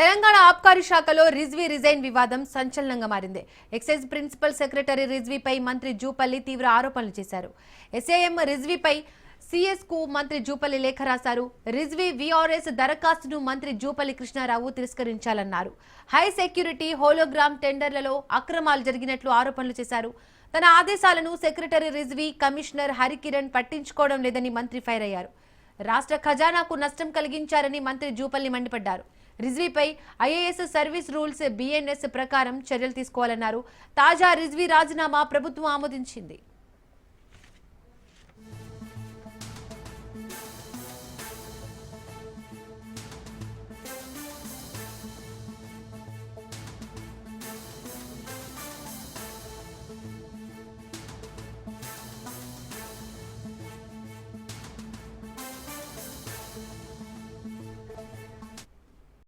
తెలంగాణ ఆబ్కారీ శాఖలో రిజ్వీ రిజైన్ వివాదం సంచలనంగా మారింది. ఎక్సైజ్ ప్రిన్సిపల్ సెక్రటరీ రిజ్వీపై మంత్రి జూపల్లి తీవ్ర ఆరోపణలు చేశారు. ఎస్ఏఎం రిజ్వీపై సిఎస్కు మంత్రి జూపల్లి లేఖ రాశారు. రిజ్వీ విఆర్ఎస్ దరఖాస్తును మంత్రి జూపల్లి కృష్ణారావు తిరస్కరించాలన్నారు. హై సెక్యూరిటీ హోలోగ్రామ్ టెండర్లలో అక్రమాలు జరిగినట్లు ఆరోపణలు చేశారు. తన ఆదేశాలను సెక్రటరీ రిజ్వీ కమిషనర్ హరికిరణ్ పట్టించుకోవడం లేదని మంత్రి ఫైర్ అయ్యారు. రాష్ట్ర ఖజానాకు నష్టం కలిగించారని మంత్రి జూపల్లి మండిపడ్డారు. రిజ్వీపై ఐఏఎస్ సర్వీస్ రూల్స్ బీఎన్ఎస్ ప్రకారం చర్యలు తీసుకోవాలన్నారు. తాజా రిజ్వీ రాజీనామా ప్రభుత్వం ఆమోదించింది.